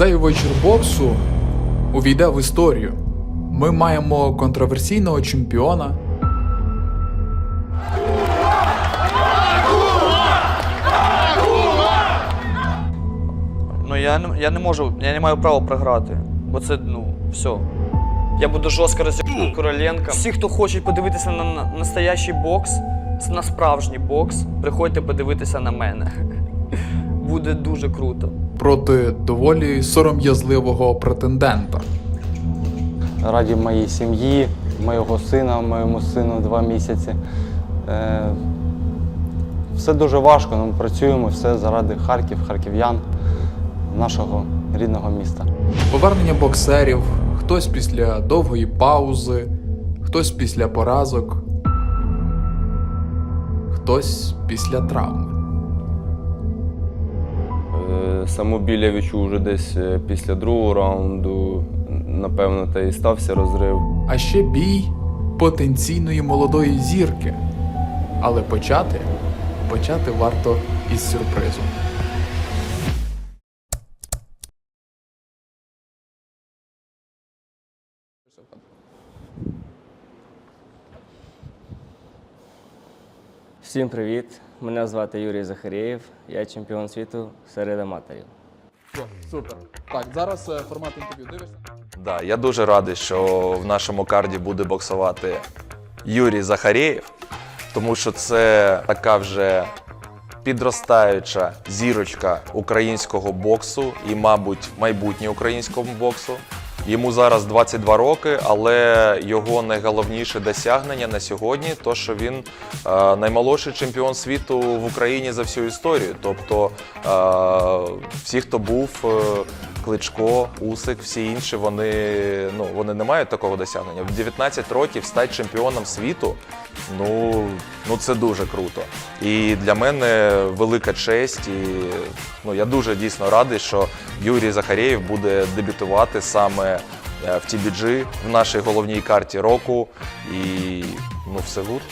Цей вечір боксу увійде в історію. Ми маємо контроверсійного чемпіона, Ну я не, я не можу, я не маю права програти. Бо це, ну, все. Я буду жорстко розігрувати Короленка. Всі, хто хочуть подивитися на, на настоящий бокс, на справжній бокс, приходьте подивитися на мене. Буде дуже круто. Проти доволі сором'язливого претендента. раді моєї сім'ї, моєго сина, моєму сину два місяці. Е, Все дуже важко, ми працюємо все заради Харків, харків'ян, нашого рідного міста. Повернення боксерів, хтось після довгої паузи, хтось після поразок, хтось після травми. Саму біль я відчув вже десь е, після другого раунду. Напевно, та і стався розрив. А ще бій потенційної молодої зірки. Але почати, почати варто із сюрпризу. Всім привіт! Мене звати Юрій Захарєєв, я чемпіон світу серед аматорів. Супер. Так, зараз е, формат інтерв'ю дивишся. Да, я дуже радий, що в нашому карді буде боксувати Юрій Захарєєв, тому що це така вже підростаюча зірочка українського боксу і, мабуть, майбутнє українського боксу. Йому зараз 22 роки, але його найголовніше досягнення на сьогодні то, що він е, наймолодший чемпіон світу в Україні за всю історію. Тобто е, всі, хто був, е, Кличко, Усик, всі інші, вони, ну, вони не мають такого досягнення. В 19 років стати чемпіоном світу, ну, ну це дуже круто. І для мене велика честь. І ну, я дуже дійсно радий, що Юрій Захарєєв буде дебютувати саме е, в TBG в нашій головній карті року. І ну, все гуд.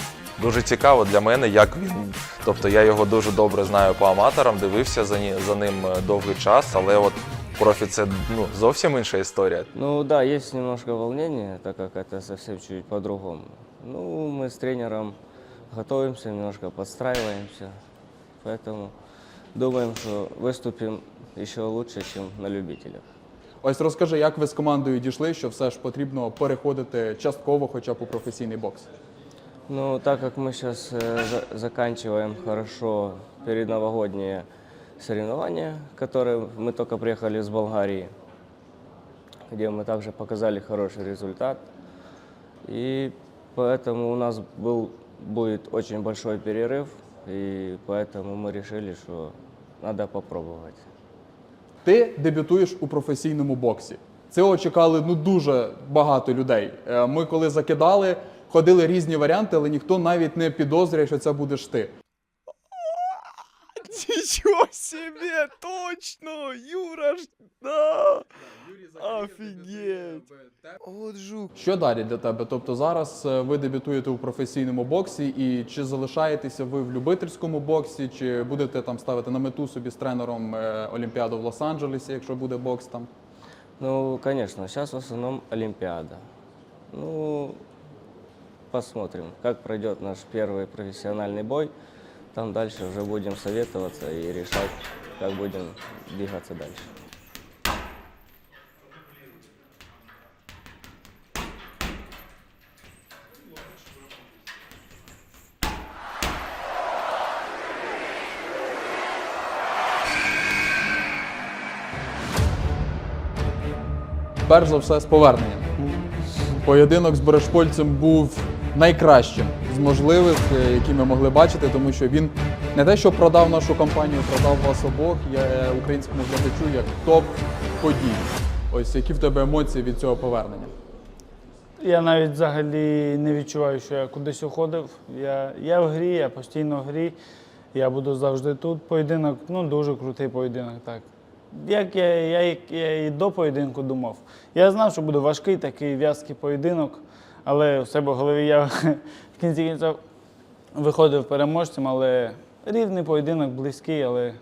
Дуже цікаво для мене, як він. Тобто я його дуже добре знаю по аматорам, дивився за, ним е, довгий час, але от профі це ну, зовсім інша історія. Ну да, есть немножко волнения, так как это совсем чуть по-другому. Ну, мы с тренером готовимся, немножко подстраиваемся, поэтому думаем, что выступим еще лучше, чем на любителях. Ось розкажи, як ви з командою дійшли, що все ж потрібно переходити частково хоча б у професійний бокс. Ну, так как мы сейчас заканчиваем хорошо передновогодние соревнования, которые мы только приехали из Болгарии, где мы также показали хороший результат. И поэтому у нас был, будет очень большой перерыв, и поэтому мы решили, что надо попробовать. Ти дебютуєш у професійному боксі. Цього чекали ну дуже багато людей. Е, Ми коли закидали, ходили різні варіанти, але ніхто навіть не підозрює, що це будеш ти. Себе, точно, Юра, ж- да, офигеть. Вот жук. Що далі для тебе? Тобто зараз е, ви дебютуєте у професійному боксі, і чи залишаєтеся ви в любительському боксі, чи будете там ставити на мету собі з тренером е, Олімпіаду в Лос-Анджелесі, якщо буде бокс там? Ну, конечно, сейчас в основном Олимпиада. Ну, посмотрим, как пройдет наш первый профессиональный бой. Там дальше уже будем советоваться и решать, как будем двигаться дальше. Перш за все, з поверненням. Поєдинок з Берешпольцем був найкращим можливих, е, які ми могли бачити, тому що він не те, що продав нашу компанію, продав вас обох я е, українському глядачу як топ подій. Ось які в тебе емоції від цього повернення? Я навіть взагалі не відчуваю, що я кудись уходив. Я, я в грі, я постійно в грі. Я буду завжди тут. Поєдинок, ну дуже крутий поєдинок, так. Як я, я, я і до поєдинку думав. Я знав, що буде важкий такий в'язкий поєдинок, але у себе в голові я в кінці кінців виходив переможцем, але рівний поєдинок, близький, але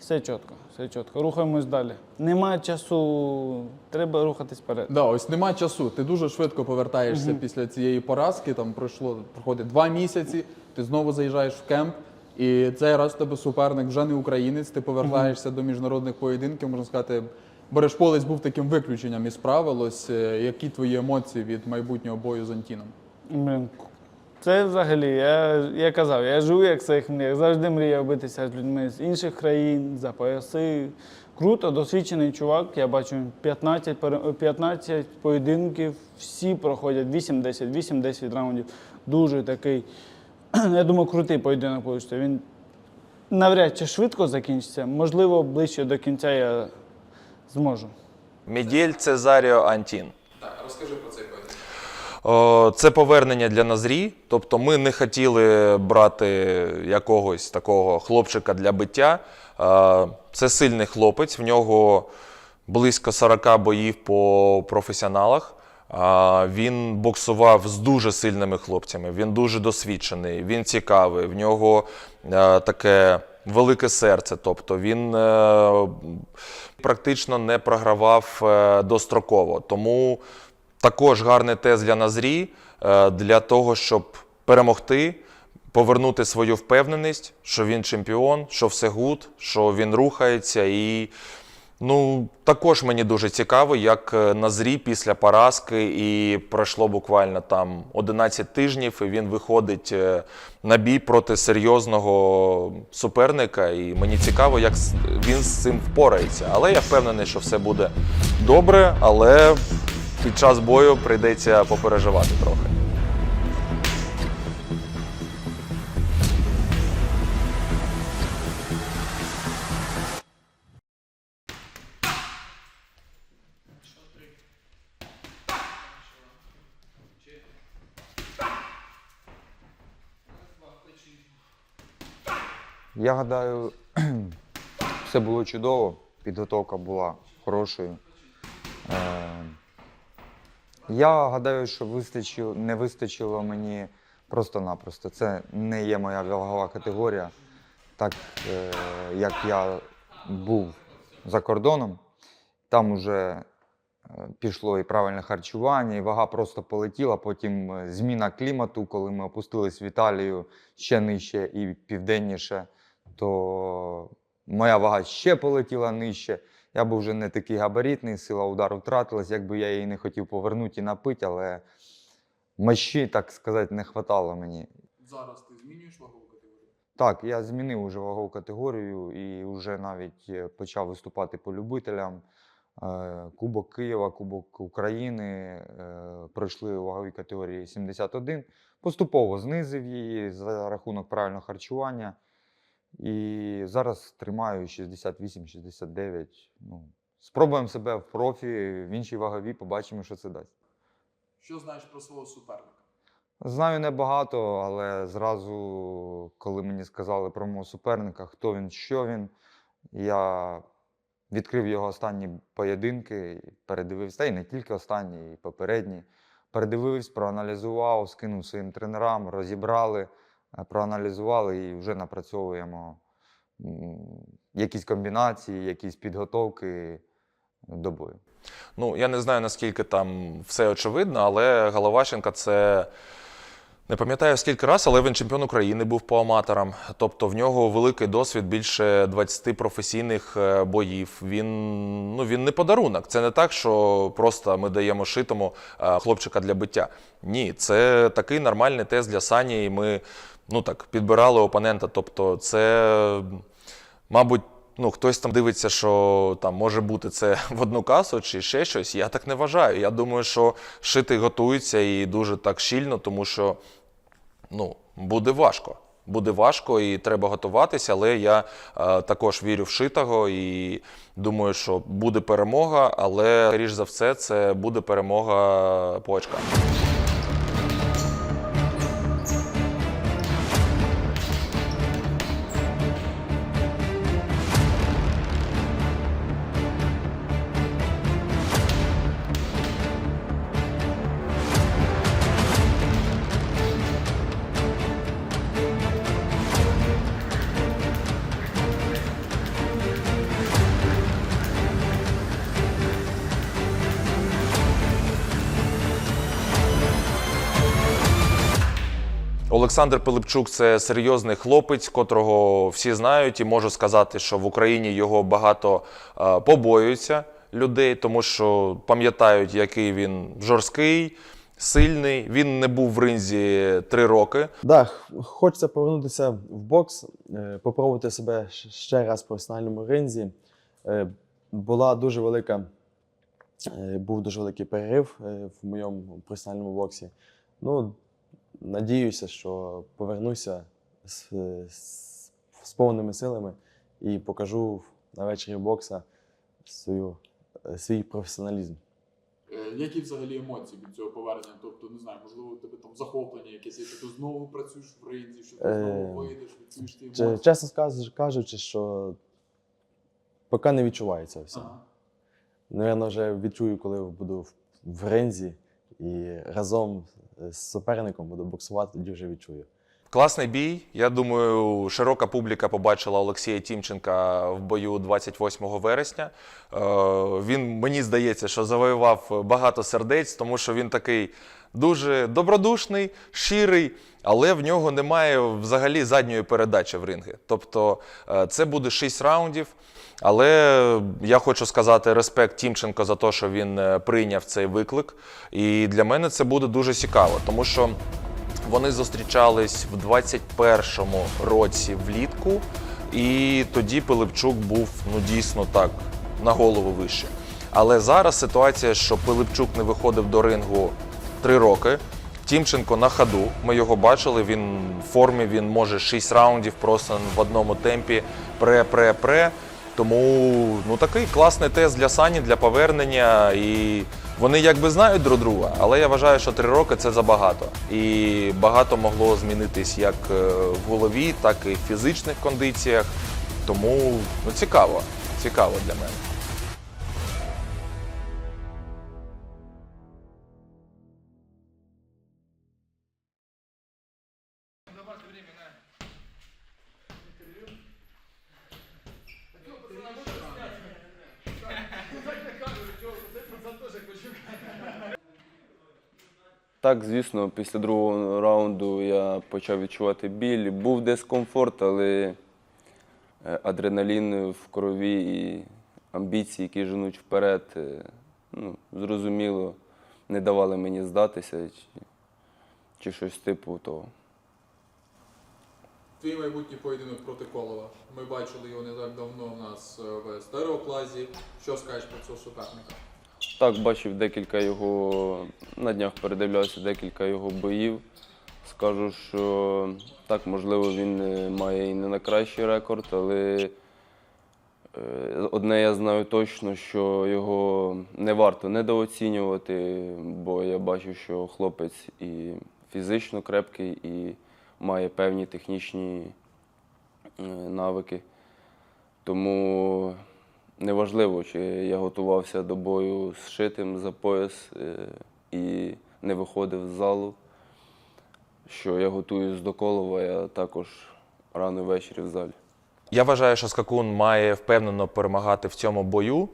Все чітко, все чітко. Рухаємось далі. Немає часу, треба рухатись вперед. Да, ось нема часу. Ти дуже швидко повертаєшся після цієї поразки. Там пройшло проходить два місяці. Ти знову заїжджаєш в кемп. І цей раз тебе суперник вже не українець. Ти повертаєшся до міжнародних поєдинків. Можна сказати, Берешполець був таким виключенням із правил. Ось е, які твої емоції від майбутнього бою з Антіном? Блін, це взагалі, я, я казав, я живу як своїх мріях. Завжди мріяв битися з людьми з інших країн, за пояси. Круто, досвідчений чувак. Я бачу 15, 15 поєдинків, всі проходять 8-10, 8-10 раундів. Дуже такий, я думаю, крутий поєдинок вийде. Він навряд чи швидко закінчиться. Можливо, ближче до кінця я зможу. Міділь Цезаріо Антін. Так, розкажи про цей поєдинок. Це повернення для Назрі. Тобто ми не хотіли брати якогось такого хлопчика для биття. Е, Це сильний хлопець, в нього близько 40 боїв по професіоналах. Він боксував з дуже сильними хлопцями, він дуже досвідчений, він цікавий, в нього е, таке велике серце. Тобто він е, практично не програвав е, достроково. Тому також гарний тест для Назрі е, для того, щоб перемогти, повернути свою впевненість, що він чемпіон, що все гуд, що він рухається. І ну, також мені дуже цікаво, як е, Назрі після поразки, і пройшло буквально там 11 тижнів, і він виходить е, на бій проти серйозного суперника. І мені цікаво, як він з цим впорається. Але я впевнений, що все буде добре, але під час бою прийдеться попереживати трохи. Я гадаю, все було чудово, підготовка була хорошою. Е, Я гадаю, що вистачило, не вистачило мені просто-напросто. Це не є моя вагова категорія, так е, як я був за кордоном. Там уже е, пішло і правильне харчування, і вага просто полетіла. Потім зміна клімату, коли ми опустились в Італію ще нижче і південніше, то моя вага ще полетіла нижче. Я був вже не такий габаритний, сила удару втратилась, якби я її не хотів повернути і напити, але мощі, так сказати, не вистачало мені. Зараз ти змінюєш вагову категорію? Так, я змінив уже вагову категорію і вже навіть е, почав виступати по любителям. Е, Кубок Києва, Кубок України е, пройшли у ваговій категорії 71. Поступово знизив її за рахунок правильного харчування. І зараз тримаю 68-69. Ну, спробуємо себе в профі, в іншій ваговій, побачимо, що це дасть. Що знаєш про свого суперника? Знаю небагато, але зразу, коли мені сказали про мого суперника, хто він, що він, я відкрив його останні поєдинки, передивився, та й не тільки останні, і попередні. Передивився, проаналізував, скинув своїм тренерам, розібрали, проаналізували і вже напрацьовуємо якісь комбінації, якісь підготовки до бою. Ну, я не знаю, наскільки там все очевидно, але Головашенка це. Не пам'ятаю скільки раз, але він чемпіон України був по аматорам. Тобто в нього великий досвід, більше 20 професійних е, боїв. Він, ну, він не подарунок. Це не так, що просто ми даємо шитому е, хлопчика для биття. Ні, це такий нормальний тест для Сані, і ми ну, так, підбирали опонента. Тобто, це, мабуть, ну, хтось там дивиться, що там може бути це в одну касу чи ще щось. Я так не вважаю. Я думаю, що шити готується і дуже так щільно, тому що ну, буде важко. Буде важко і треба готуватися, але я е, також вірю в шитого і думаю, що буде перемога, але, скоріш за все, це буде перемога по очках. Олександр Пилипчук це серйозний хлопець, котрого всі знають, і можу сказати, що в Україні його багато е, побоюються людей, тому що пам'ятають, який він жорсткий, сильний. Він не був в ринзі три роки. Да, хочеться повернутися в бокс, е, попробувати себе ще раз в професіональному ринзі. Е, Була дуже велика, був дуже великий перерив в моєму професіональному боксі. Ну, надіюся, що повернуся з, з, з повними силами і покажу на вечорі бокса свою, е, свій професіоналізм. Які взагалі емоції від цього повернення? Тобто, не знаю, можливо, у тебе там захоплення якесь, і ти знову працюєш в ринзі, що ти Е, знову вийдеш, відчуєш Ч- емоції. Чесно кажучи, що поки не відчувається все. Ага. Наверно, вже відчую, коли буду в, в ринзі і разом з суперником буду боксувати, дуже відчую. Класний бій. Я думаю, широка публіка побачила Олексія Тімченка в бою 28 вересня. Е, Він, мені здається, що завоював багато сердець, тому що він такий дуже добродушний, щирий, але в нього немає взагалі задньої передачі в ринги. Тобто е, це буде 6 раундів. Але я хочу сказати респект Тімченко за те, що він е, прийняв цей виклик. І для мене це буде дуже цікаво, тому що вони зустрічались в 21-му році влітку, і тоді Пилипчук був ну дійсно так на голову вище. Але зараз ситуація, що Пилипчук не виходив до рингу три роки. Тімченко на ходу. Ми його бачили. Він в формі, він може 6 раундів просто в одному темпі пре-пре-пре. Тому ну такий класний тест для Сані, для повернення. І вони якби знають друг друга, але я вважаю, що три роки це забагато. І багато могло змінитись як е, в голові, так і в фізичних кондиціях. Тому ну, цікаво, цікаво для мене. Так, звісно, після другого раунду я почав відчувати біль. Був дискомфорт, але е, адреналін в крові і амбіції, які женуть вперед, е, ну, зрозуміло, не давали мені здатися чи, чи щось типу того. Твій майбутній поєдинок проти Колова. Ми бачили його не так давно у нас е, в стереоклазі. Що скажеш про цього суперника? Так, бачив декілька його, на днях передивлявся декілька його боїв. Скажу, що так, можливо, він е, має і не найкращий рекорд, але е, одне я знаю точно, що його не варто недооцінювати, бо я бачу, що хлопець і фізично крепкий, і має певні технічні е, навики. Тому неважливо, чи я готувався до бою з шитим за пояс е, і не виходив з залу. Що я готуюсь до Колова, я також рано ввечері в залі. Я вважаю, що Скакун має впевнено перемагати в цьому бою.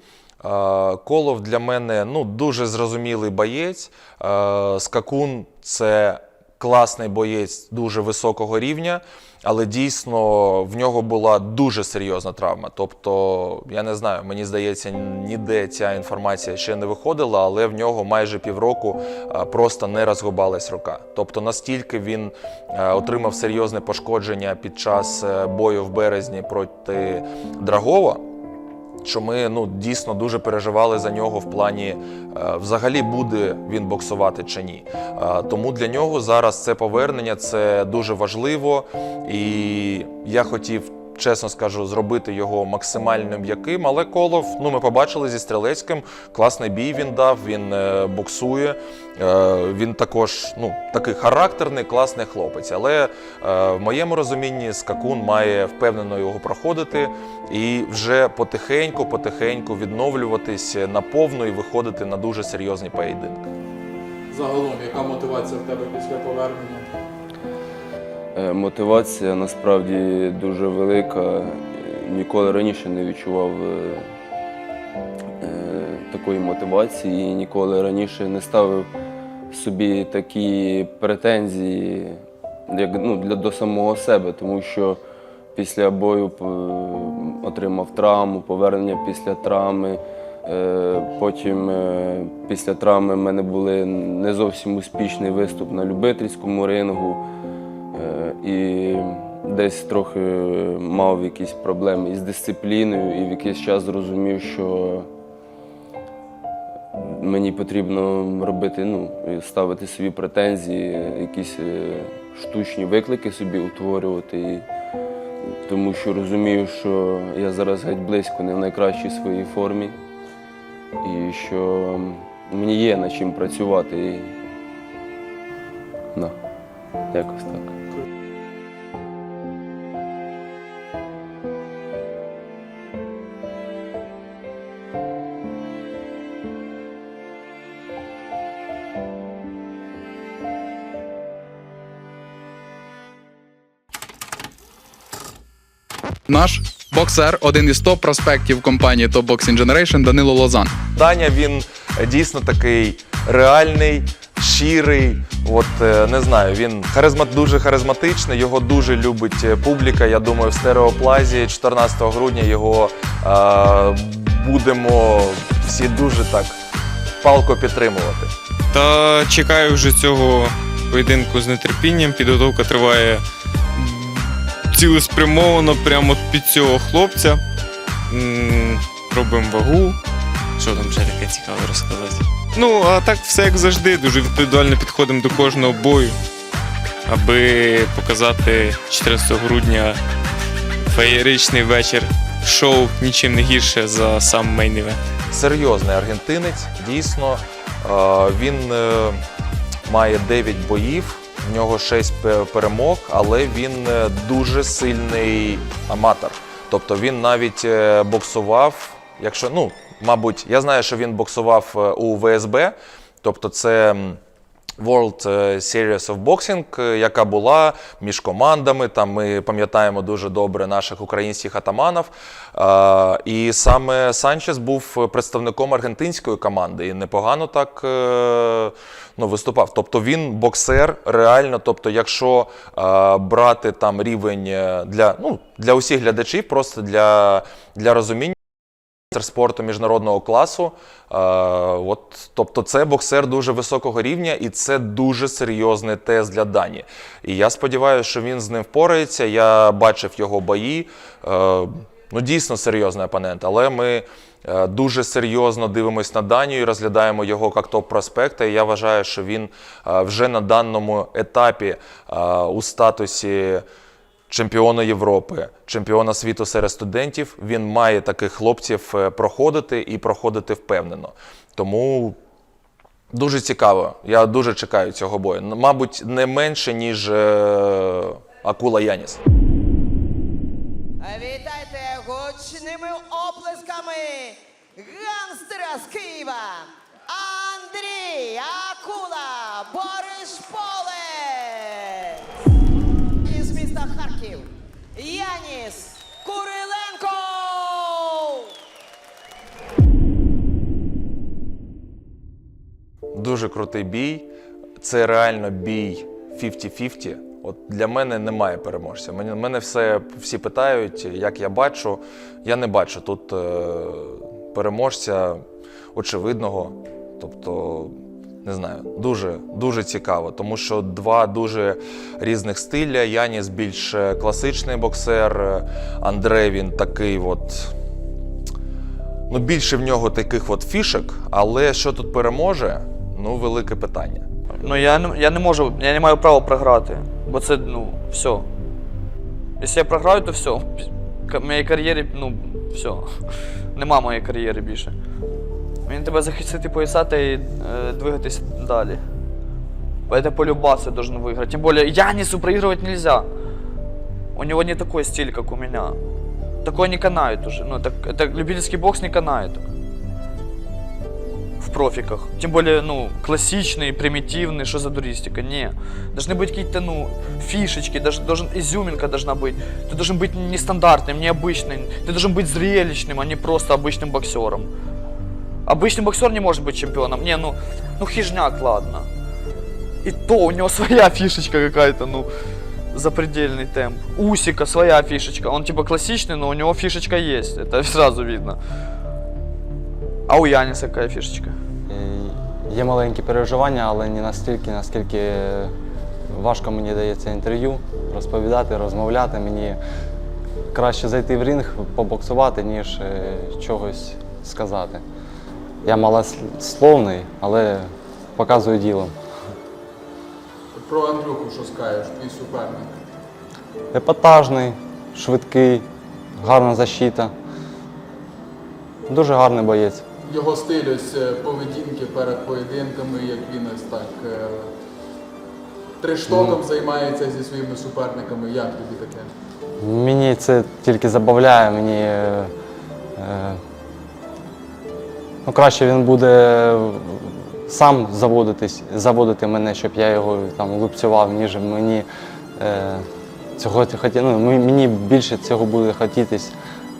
Е, Колов для мене ну, дуже зрозумілий боєць. Е, Скакун це класний боєць дуже високого рівня, але дійсно в нього була дуже серйозна травма. Тобто, я не знаю, мені здається, ніде ця інформація ще не виходила, але в нього майже півроку е, просто не розгубалась рука. Тобто настільки він е, отримав серйозне пошкодження під час е, бою в березні проти Драгова. Що ми ну дійсно дуже переживали за нього в плані е, взагалі буде він боксувати чи ні. Е, тому для нього зараз це повернення це дуже важливо, і я хотів. Чесно скажу, зробити його максимально м'яким, але Колов, ну ми побачили зі Стрелецьким, класний бій він дав, він е, боксує. Е, він також ну, такий характерний, класний хлопець. Але е, в моєму розумінні скакун має впевнено його проходити і вже потихеньку, потихеньку відновлюватись наповну і виходити на дуже серйозні поєдинки. Загалом, яка мотивація в тебе після повернення? Е, Мотивація насправді дуже велика. Ніколи раніше не відчував е, е, такої мотивації, ніколи раніше не ставив собі такі претензії, як, ну, для, до самого себе, тому що після бою отримав травму, повернення після травми. Потім після травми в мене були не зовсім успішний виступ на любительському рингу. І десь трохи мав якісь проблеми із дисципліною, і в якийсь час зрозумів, що мені потрібно робити, ну, ставити собі претензії, якісь е, штучні виклики собі утворювати. І, тому що розумію, що я зараз геть близько не в найкращій своїй формі, і що мені є над чим працювати. І... Да, якось так. Наш боксер, один із топ проспектів компанії Top Boxing Generation Данило Лозан. Даня він дійсно такий реальний, щирий. От е, не знаю, він харизма, дуже харизматичний, його дуже любить е, публіка. Я думаю, в стереоплазі 14 грудня його е, будемо всі дуже так палко підтримувати. Та чекаю вже цього поєдинку з нетерпінням. Підготовка триває цілеспрямовано прямо під цього хлопця. Робимо вагу. Що там ще таке цікаве розказати? Ну, а так все як завжди, дуже відповідально підходимо до кожного бою, аби показати 14 грудня феєричний вечір шоу нічим не гірше за сам мейн-івент. серйозний аргентинець. Дійсно, він е, має 9 боїв, в нього 6 перемог, але він е, дуже сильний аматор. Тобто він навіть е, боксував, якщо, ну, мабуть, я знаю, що він боксував е, у ВСБ, тобто це. World е, Series of Boxing, е, яка була між командами. Там ми пам'ятаємо дуже добре наших українських атаманів. Е, І саме Санчес був представником аргентинської команди і непогано так ну, виступав. Тобто він боксер, реально. Тобто, якщо брати там рівень для, ну, для усіх глядачів, просто для, для розуміння. Спорту міжнародного класу. Е, от, тобто це боксер дуже високого рівня, і це дуже серйозний тест для Дані. І я сподіваюся, що він з ним впорається. Я бачив його бої. Е, ну, дійсно серйозний опонент, але ми е, дуже серйозно дивимося на Данію і розглядаємо його як топ-проспекта. І я вважаю, що він вже на даному етапі у статусі чемпіона Європи, чемпіона світу серед студентів. Він має таких хлопців е, проходити і проходити впевнено. Тому дуже цікаво. Я дуже чекаю цього бою. Мабуть, не менше, ніж е, Акула Яніс. Вітайте гучними оплесками гангстера з Києва Андрій Акула Боришполе із Дуже крутий бій. Це реально бій 50-50. От для мене немає переможця. Мені мене все всі питають, як я бачу. Я не бачу тут е, переможця очевидного. Тобто, не знаю, дуже дуже цікаво, тому що два дуже різних стиля. Яніс більш е, класичний боксер, е, Андре він такий от. Ну, більше в нього таких от фішек, але що тут переможе, ну, велике питання. Ну я не, я не можу, я не маю права програти. Бо це, ну, все. Якщо я програю, то все. К- Моєї кар'єрі, ну, все. Нема моєї кар'єри більше. Він тебе захистити, поясати і е, двигатися далі. Это полюбаться должен выиграть. Тем более Янису проигрывать нельзя. У него не такой стиль, как у меня. Такое не канает уже. Ну, так, это любительский бокс не канает. В профиках. Тем более, ну, классичный, примитивный, что за дуристика. Не. Должны быть какие-то, ну, фишечки, даже, должен, изюминка должна быть. Ты должен быть нестандартным, необычным. Ты должен быть зрелищным, а не просто обычным боксером. Обычный боксер не может быть чемпионом. Не, ну, ну хижняк, ладно. И то у него своя фишечка какая-то, ну. запредельный темп. Усика своя фишечка. Он типа классичный, но у него фишечка есть. Это сразу видно. А у Яниса какая фишечка? І Є маленькі переживання, але не настільки, наскільки важко мені дається інтерв'ю, розповідати, розмовляти. Мені краще зайти в ринг, побоксувати, ніж е, чогось сказати. Я малословний, але показую ділом. Про Андрюху що скажеш, твій суперник? Епатажний, швидкий, гарна защита. Дуже гарний боєць. Його стиль ось е, поведінки перед поєдинками, як він ось так е, трештоком займається зі своїми суперниками. Як тобі таке? Мені це тільки забавляє, мені е, е, ну, краще він буде сам заводитись, заводити мене, щоб я його там лупцював, ніж мені е, цього ну, мені більше цього буде хотітись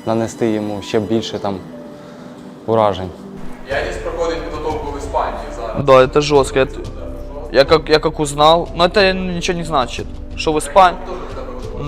нанести йому ще більше там уражень. Да, это жестко. Я, я как, я как узнал, но это ничего не значит. Что в Испании?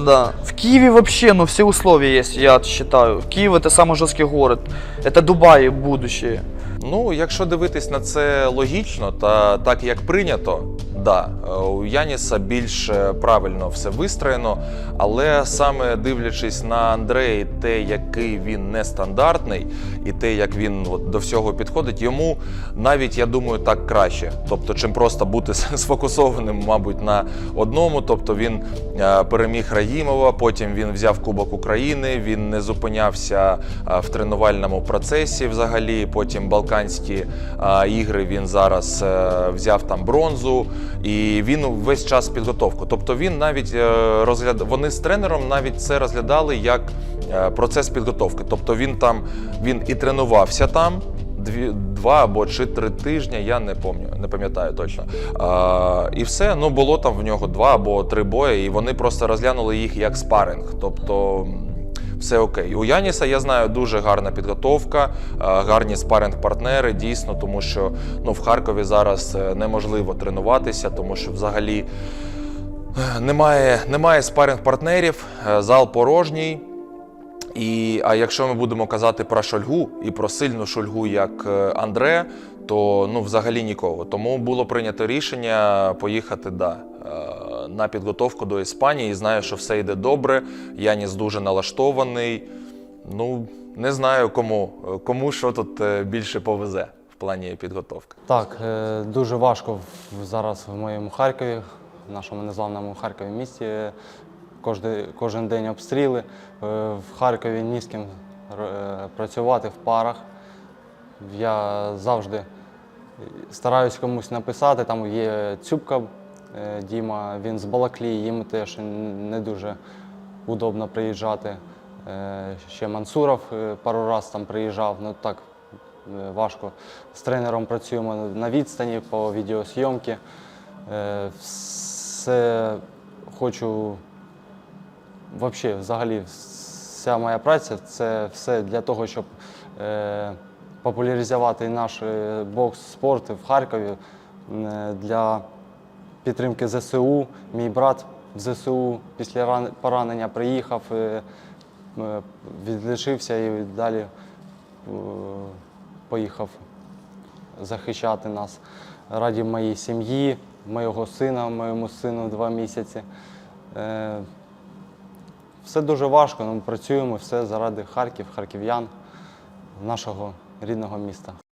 Да. В Киеве вообще, ну, все условия есть, я считаю. Киев это самый жесткий город. Это Дубай будущее. Ну, якщо дивитись на це логічно та так як прийнято, да, е, у Яніса більш правильно все вистроєно, але саме дивлячись на Андрея, те, який він нестандартний, і те, як він от, до всього підходить, йому навіть я думаю так краще. Тобто, чим просто бути сфокусованим, мабуть, на одному. Тобто він е, переміг Раїмова, потім він взяв Кубок України, він не зупинявся е, в тренувальному процесі взагалі. Потім Балканські ігри він зараз взяв там бронзу, і він весь час підготовку. Тобто він навіть е, розгляд... вони з тренером навіть це розглядали як е, процес підготовки. Тобто він там він і тренувався там. Дві, два або чи три тижні, я не пам'ятаю, не пам'ятаю точно. А, і все, ну було там в нього два або три бої, і вони просто розглянули їх як спаринг. Тобто все окей. У Яніса я знаю дуже гарна підготовка, гарні спаринг-партнери, дійсно, тому що ну, в Харкові зараз е, неможливо тренуватися, тому що взагалі е, немає, немає спаринг-партнерів, е, зал порожній. І, а якщо ми будемо казати про шульгу і про сильну шульгу, як е, Андре, то ну взагалі нікого. Тому було прийнято рішення поїхати да, е, на підготовку до Іспанії. І знаю, що все йде добре. Яніс дуже налаштований. Ну, не знаю кому, кому що тут е, більше повезе в плані підготовки. Так, е, дуже важко зараз в моєму Харкові, в нашому незламному Харкові місті. Кожен, кожен день обстріли. Е, В Харкові ні з ким е, працювати в парах. Я завжди стараюсь комусь написати. Там є Цюбка е, Діма, він з Балаклії, їм теж не дуже удобно приїжджати. Е, Ще Мансуров е, пару разів там приїжджав, ну так е, важко. З тренером працюємо на відстані по відеозйомці. Е, Все хочу Вообще, взагалі, вся моя праця це все для того, щоб е, популяризувати наш е, бокс спорт в Харкові е, для підтримки ЗСУ. Мій брат в ЗСУ після поранення приїхав, е, е, відлишився і далі е, поїхав захищати нас. Раді моїй сім'ї, моєго сина, моєму сину два місяці. Все дуже важко, але ми працюємо все заради Харків, харків'ян, нашого рідного міста.